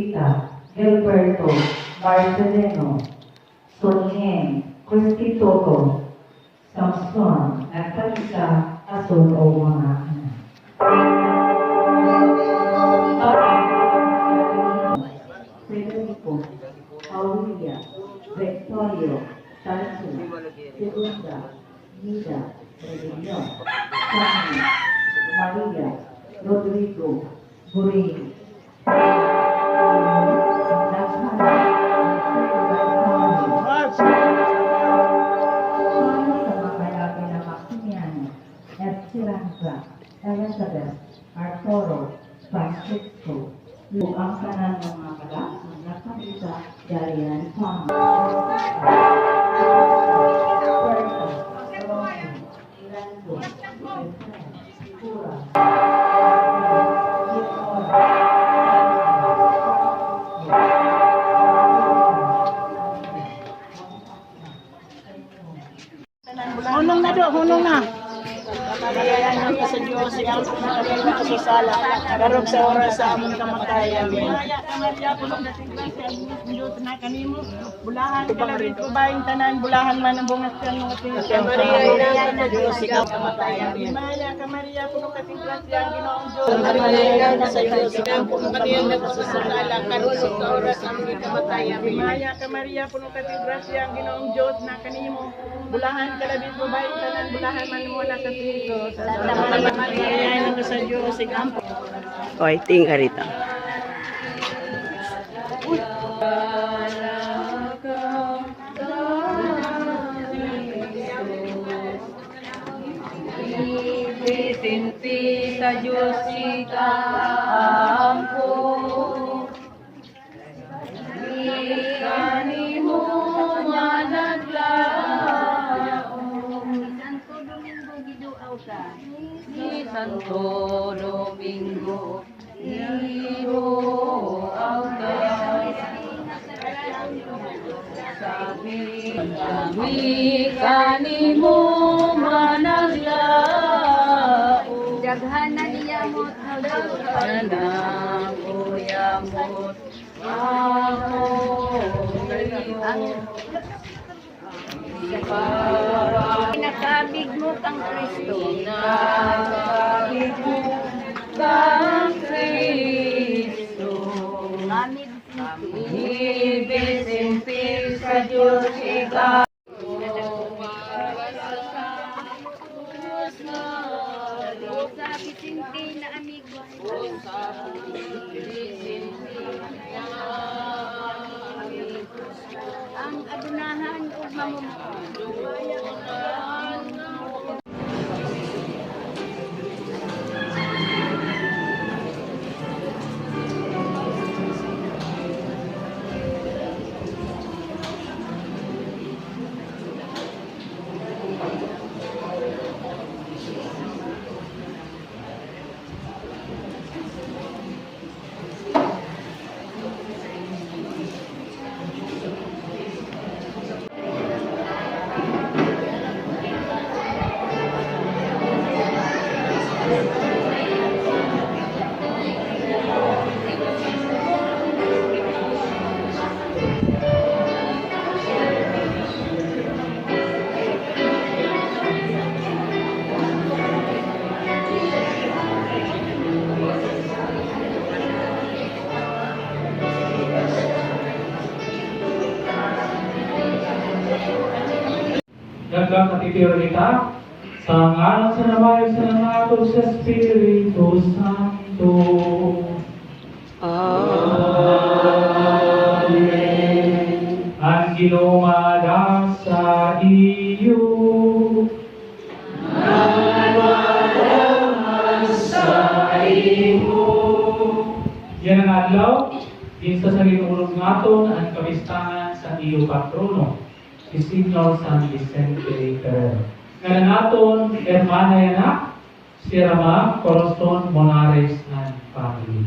Estelita, Gilberto, Barceleno, Sonien, Christy Toto, Samson, at Kalisa, Asun o mga anak. Federico, Aurelia, Victorio, Tarso, Segunda, Nida, Rebelión, Fanny, Maria, Rodrigo, Burin, do, hunong na. Kadayan ng sa Diyos, ang pinakalim na kasusala, karog sa oras sa among kamatayan. Na bulahan ka ko ba yung tanan, bulahan man ang bungas ka ng na sa Diyos, ikaw kamatayan. Maya, Kamaria po nung dating grasya, ang ginoong Diyos. Kamaria na sa Diyos, ikaw po nung kaniyang karog sa oras among kamatayan. Maya, Kamaria po nung dating grasya, ang ginoong Diyos na kanimo, bulahan ka labis mo ba yung tanan, bulahan man mo na sa Kristo. Santa Maria, na sa Diyos, ikaw po. Oy, tingka rito. Isinti sa Diyos ikampo. Ikani mo managlaon. Santo Domingo giduaw ka. Ni Santo Domingo, iduaw ka. Sabi, sabi Pinakabig mo kang Kristo. Pinakabig mo kang Kristo. Amid Ibisimpil sa Diyos ikaw. Kita sa ngalan sa namay sa namato sa Espiritu Santo. Amen. Ang ginumada sa iyo. Yan ang adlaw, din sa salinulog naton ang kamistahan sa iyo patrono, si Signor San Vicente Ferrer. Nga naton, Hermana Yana, si Rama Coroston Monares and family.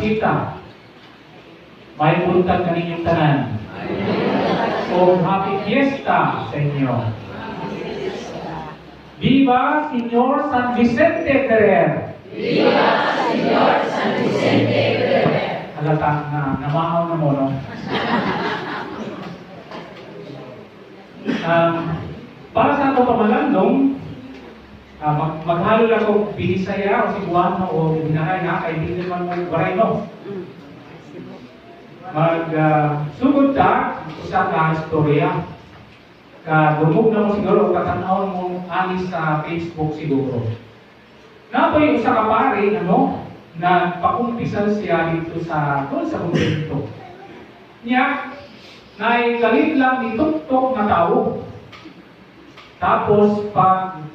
Bisita. May buntag kaninyong tanan. O happy fiesta sa inyo. Viva Señor San Vicente Ferrer! Viva Señor San Vicente Ferrer! Halatang na, namahaw na mo, no? um, para sa ako pamalandong, Ah, mag maghalo lang ko Binisaya o Cebuano o Binahay na kay hindi naman mo waray no. Mag ah, sugod ta usa ka istorya. Ka dumog na mo siguro katanaw mo ani sa Facebook siguro. Na po yung usa ka pare ano na pakumpisal siya dito sa doon sa kumpento. Niya na lang ni tuktok na tao. Tapos pag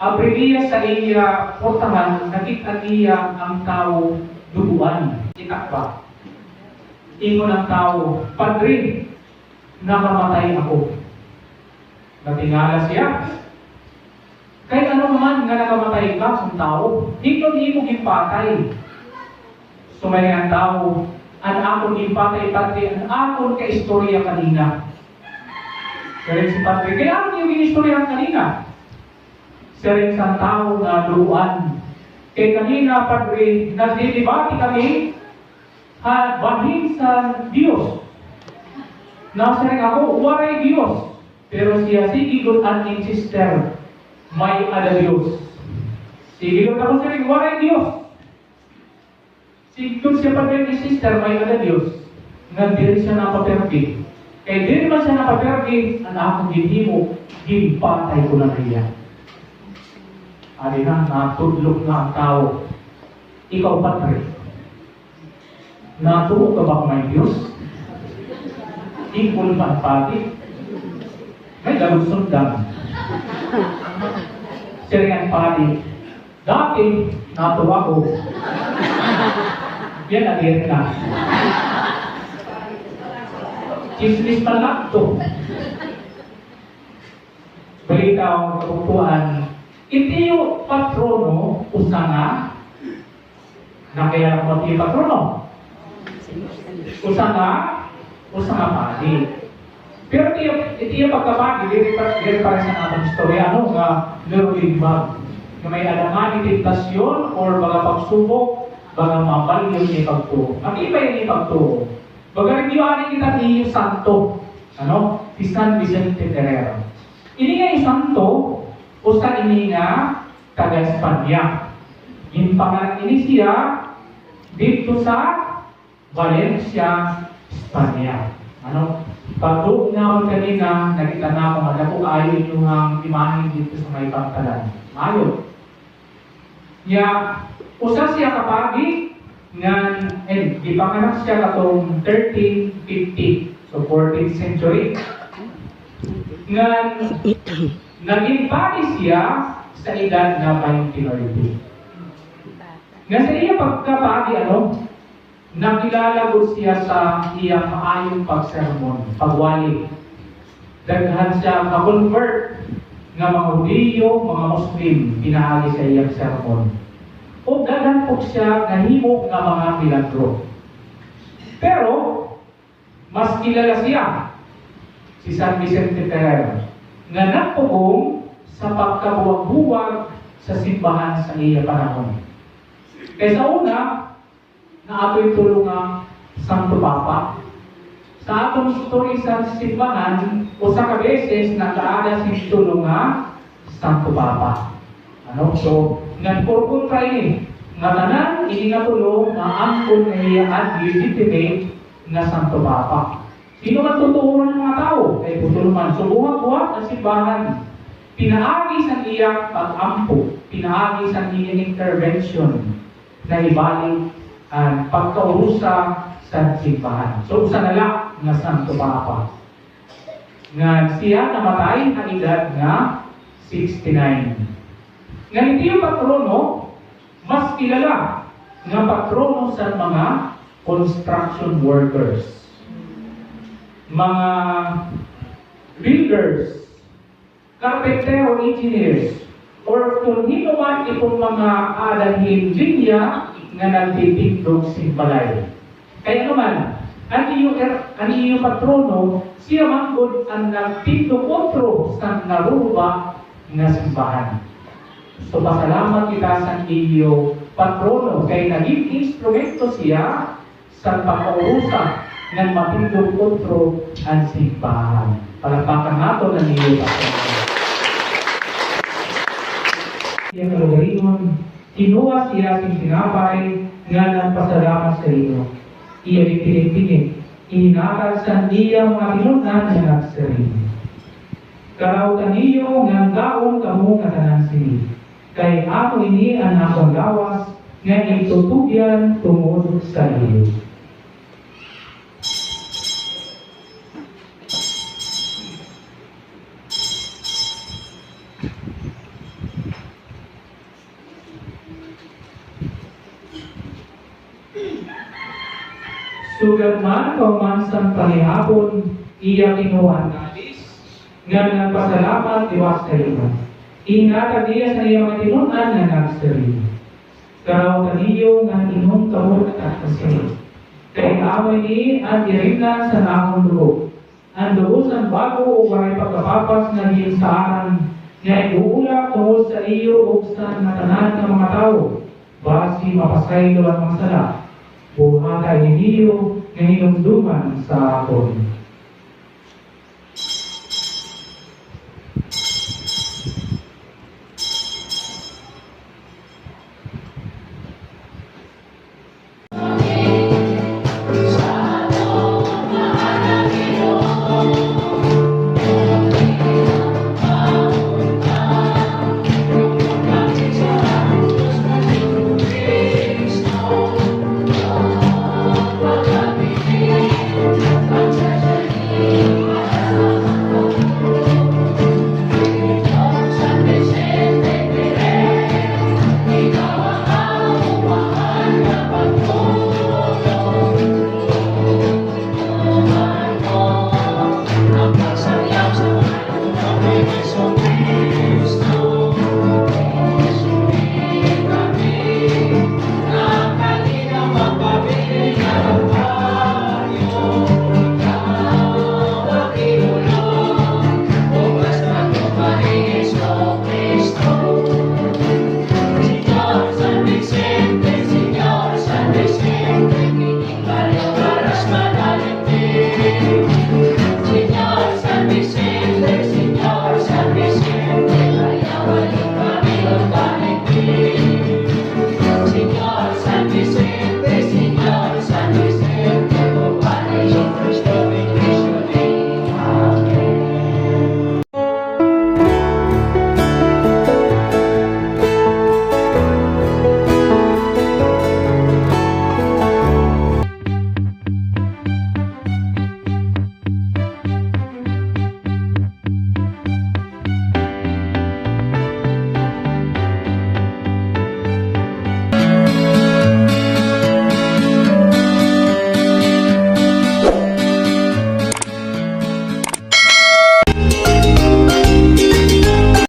Abri niya sa iya portahan, nakita niya ang tao duguan, itakba. Ingon ang tao, Padre, nakamatay ako. Natingala siya. Kahit ano man nga nakamatay ka sa tao, ikaw di mo gipatay. Sumaya ang tao, an akong gipatay, Padre, an akong kaistorya kanina. Kaya si Padre, kaya ano yung inistorya kanina? Rin sa tao na luan. Kay kanina, Padre, nagdidibati kami ha, bahin sa Diyos. Nasa rin ako, waray Diyos. Pero siya, sige good an in sister, may ada Diyos. Sige good ako sa rin, waray Diyos. Sige good siya Padre ni sister, may ada Diyos. Nga di rin siya napapergi. Kaya di rin man siya napapergi, ang akong ginhimo, ginpatay ko na niya. Ari na, natudlok na ang tao. Ikaw, Padre, natuo ka ba may Diyos? Ikul man pati. May galong sundan. Siriyan pati. Dati, natuwa ko. Yan agir na. Chismis pa lang to. Balita ang kabutuan Iti patrono usana na kaya mo ti patrono. Usana usana padi. Pero iti iti yung pagkapagi diri diri para sa atong istorya ano nga neroligbag. Nga may alangan ni tentasyon or mga pagsubok baga mapal yun ni pagtuo. Ang iba ni pagtuo. Baga aning kita ni Santo. Ano? Si San Vicente Ferrer. Ini nga Santo, usa ini nga taga Espanya. Yung pangalan ini siya dito sa Valencia, Espanya. Ano? Pagdug na ako kanina, nakita na ako madako ayo yung ang imahin dito sa may pantalan. Ayo. Ya, usa siya kapagi nga eh, di panganak siya katong 1350 so 14th century nga Naging pari siya sa edad na 29. Nga sa iya pagkapagi, ano, nakilala ko siya sa iyang maayong pagsermon, pagwali. Daghan siya ma-convert nga mga Hudiyo, mga Muslim, pinaagi sa iyang sermon. O daghan po siya nahimo nga mga milagro. Pero, mas kilala siya, si San Vicente Ferrer, nga napugong sa pagkabuwag-buwag sa simbahan sa iya panahon. Kaya sa una, na ato'y tulong ang Santo Papa. Sa atong story sa simbahan, o sa kabeses, nakaada si tulong nga Santo Papa. Ano? So, nagpurpunta ini. Nga tanan, ini nga tulong na angkon na iya at legitimate nga Santo Papa. Sino man tutuunan ng mga tao? Kay putulman. So buhat-buhat ang simbahan. Pinaagi sa iyang pag-ampo, pinaagi sa iyang intervention na ibalik ang pagkaurusa sa simbahan. So usa na lang nga Santo Papa. Nga siya namatay ang edad nga 69. Nga hindi yung patrono, mas kilala nga patrono sa mga construction workers mga builders, carpentero engineers, or kung hino man itong mga alanhin linya nga nagtitindog si balay. Kaya naman, ang iyong, er- ang iyong patrono, siya manggod ang nagtindog kontro sa naruba nga simbahan. So pasalamat kita sa iyo patrono kay naging instrumento siya sa pagkaurusa ng matindog kontro ang simbahan. Palakpakan nato ng iyo patrono. Siya kalugarinon, kinuha siya sa sinapay nga nagpasalamat sa iyo. Iya ipinig inakal sa niya mga tinunan nga nagsarili. Karaw kaniyo nga gaon kamo nga tanan sini. Kay ako ini ang akong gawas nga itutugyan tungod sa iyo. Sugat man paumansang panihapon, iya kinuha nalis, nga nagpasalamat iwas sa iyo. Ingatan niya sa iya matinunan nga nagsarili. Karaw kaniyo nga inom kamot at kasi. Kay away ni ang dirigna sa nakong dugo. Ang sa bago o bahay pagkapapas nga ginsaaran nga iuula tungod sa iyo o sa natanan ng mga tao. Basi mapasaylo ang mga sala buhatay ninyo nga hinumduman sa akon.